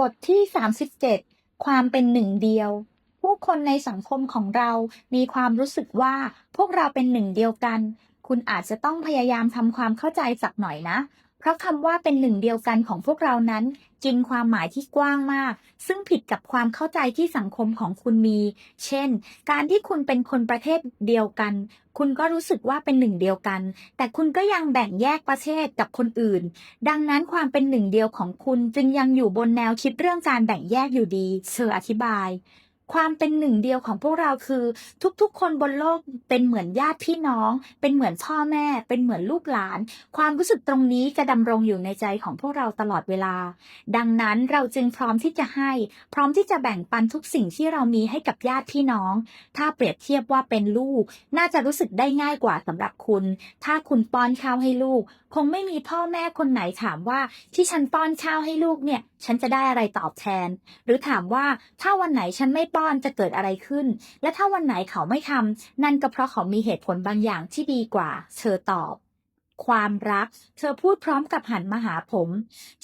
บทที่ 37 ความเป็นหนึ่งเดียว ผู้คนในสังคมของเรามีความรู้สึกว่าพวกเราเป็นหนึ่งเดียวกัน คุณอาจจะต้องพยายามทำความเข้าใจสักหน่อยนะ เพราะคำว่าเป็นหนึ่งเดียวกันของพวกเรานั้นกินความหมายที่กว้างมาก ซึ่งผิดกับความเข้าใจที่สังคมของคุณมี เช่น การที่คุณเป็นคนประเทศเดียวกัน คุณก็รู้สึกว่าเป็นหนึ่งเดียวกัน แต่คุณก็ยังแบ่งแยกประเทศกับคนอื่น ดังนั้นความเป็นหนึ่งเดียวของคุณจึงยังอยู่บนแนวคิดเรื่องการแบ่งแยกอยู่ดีเธออธิบาย ความเป็นหนึ่งเดียวของพวกเราคือ ทุกๆ คนบนโลกเป็นเหมือนญาติพี่น้อง เป็นเหมือนพ่อแม่ เป็นเหมือนลูกหลาน ความรู้สึกตรงนี้จะดำรงอยู่ในใจของพวกเราตลอดเวลา ดังนั้นเราจึงพร้อมที่จะให้ พร้อมที่จะแบ่งปันทุกสิ่งที่เรามีให้กับญาติพี่น้อง ถ้าเปรียบเทียบว่าเป็นลูก น่าจะรู้สึกได้ง่ายกว่าสำหรับคุณ ถ้าคุณป้อนข้าวให้ลูก คงไม่มีพ่อแม่คนไหนถามว่าที่ฉันป้อนข้าวให้ลูกเนี่ย ฉันจะได้อะไรตอบแทน หรือถามว่าถ้าวันไหนฉันไม่ป้อนจะเกิดอะไรขึ้น และถ้าวันไหนเขาไม่ทำนั่นก็เพราะเขามีเหตุผลบางอย่างที่ดีกว่า เธอตอบ ความรัก เธอพูดพร้อมกับหันมาหาผม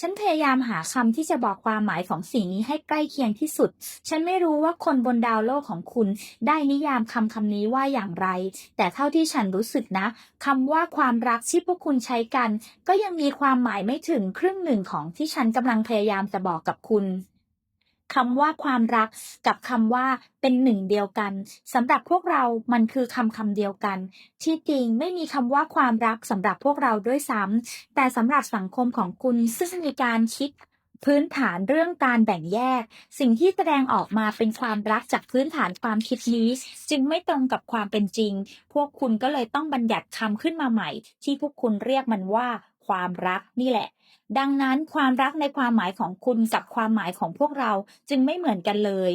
ฉันพยายามหาคำที่จะบอกความหมายของสิ่งนี้ให้ใกล้เคียงที่สุด ฉันไม่รู้ว่าคนบนดาวโลกของคุณได้นิยามคำคำนี้ว่าอย่างไร แต่เท่าที่ฉันรู้สึกนะคำว่าความรักที่พวกคุณใช้กัน ก็ยังมีความหมายไม่ถึงครึ่งหนึ่งของที่ฉันกำลังพยายามจะบอกกับคุณ คำว่าความรักกับคำว่าเป็นหนึ่งเดียวกันสำหรับพวกเรามันคือคำคำเดียวกัน ที่จริงไม่มีคำว่าความรักสำหรับพวกเราด้วยซ้ำแต่สำหรับสังคมของคุณซึ่งมีการคิด พื้นฐานเรื่องการแบ่งแยก สิ่งที่แสดงออกมาเป็นความรักจากพื้นฐานความคิดนี้ จึงไม่ตรงกับความเป็นจริง พวกคุณก็เลยต้องบัญญัติคำขึ้นมาใหม่ ที่พวกคุณเรียกมันว่า ความรักนี่แหละ ดังนั้นความรักในความหมายของคุณกับความหมายของพวกเราจึงไม่เหมือนกันเลย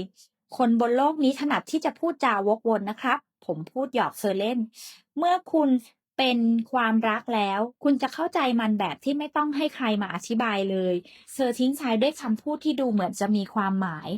คนบนโลกนี้ถนัดที่จะพูดจาวกวนนะครับ ผมพูดหยอกเธอเล่น เมื่อคุณ เป็นความรักแล้ว คุณจะเข้าใจมันแบบที่ไม่ต้องให้ใครมาอธิบายเลยเธอทิ้งท้ายด้วยคำพูดที่ดูเหมือนจะมีความหมาย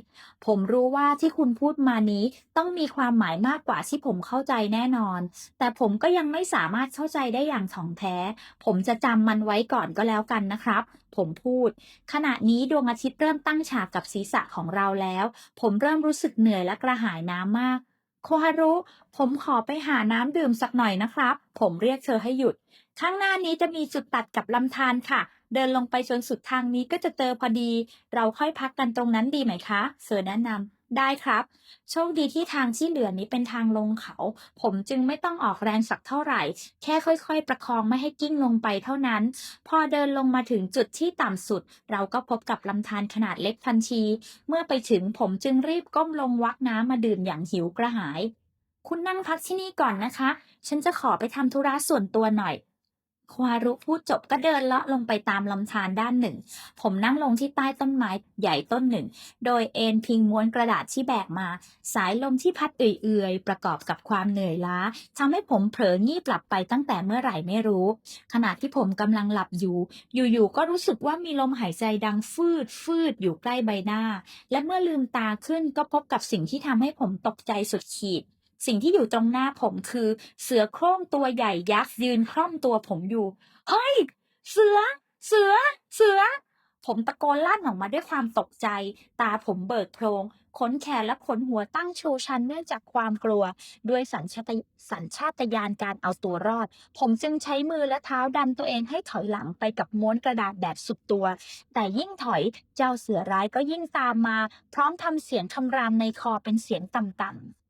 ผมรู้ว่าที่คุณพูดมานี้ต้องมีความหมายมากกว่าที่ผมเข้าใจแน่นอน แต่ผมก็ยังไม่สามารถเข้าใจได้อย่างถ่องแท้ ผมจะจำมันไว้ก่อนก็แล้วกันนะครับ ผมพูด ขณะนี้ดวงอาทิตย์เริ่มตั้งฉากกับศีรษะของเราแล้ว ผมเริ่มรู้สึกเหนื่อยและกระหายน้ำมาก โคฮารุ ผมขอไปหาน้ำดื่มสักหน่อยนะครับ ผมเรียกเธอให้หยุด ข้างหน้านี้จะมีจุดตัดกับลำธารค่ะ เดินลงไปจนสุดทางนี้ก็จะเจอพอดี เราค่อยพักกันตรงนั้นดีไหมคะเซอร์แนะนำ ได้ครับ โชคดีที่ทางที่เหลือนี้เป็นทางลงเขา ผมจึงไม่ต้องออกแรงสักเท่าไหร่ แค่ค่อยๆ ประคองไม่ให้กิ้งลงไปเท่านั้น พอเดินลงมาถึงจุดที่ต่ำสุด เราก็พบกับลำธารขนาดเล็กทันที เมื่อไปถึงผมจึงรีบก้มลงวักน้ำมาดื่มอย่างหิวกระหาย คุณนั่งพักที่นี่ก่อนนะคะ ฉันจะขอไปทำธุระส่วนตัวหน่อย ควารุพูดจบก็เดินเลาะลงไปตามลำธารด้านหนึ่ง ผมนั่งลงที่ใต้ต้นไม้ใหญ่ต้นหนึ่ง โดยเอนพิงม้วนกระดาษที่แบกมา สายลมที่พัดเอื่อยๆ ประกอบกับความเหนื่อยล้าทำให้ผมเผลองีบหลับไปตั้งแต่เมื่อไหร่ไม่รู้ ขณะที่ผมกำลังหลับอยู่ อยู่ๆก็รู้สึกว่ามีลมหายใจดังฟืดฟืดอยู่ใกล้ใบหน้า และเมื่อลืมตาขึ้นก็พบกับสิ่งที่ทำให้ผมตกใจสุดขีด สิ่งที่อยู่ตรงหน้าผมคือ เสือโคร่งตัวใหญ่ยักษ์ยืนคล่อมตัวผมอยู่เฮ้ย เสือ เสือ เสือ ผมตะโกนลั่นออกมาด้วยความตกใจ ตาผมเบิกโพรงขนแขนและขนหัวตั้งโชูชันเนื่องจากความกลัว ด้วยสัญชาตสัญชาตญาณการเอาตัวรอด ผมจึงใช้มือและเท้าดันตัวเองให้ถอยหลังไปกับม้วนกระดาษแบบสุดตัว แต่ยิ่งถอยเจ้าเสือร้ายก็ยิ่งตามมา พร้อมทำเสียงคำรามในคอเป็นเสียงต่ำๆ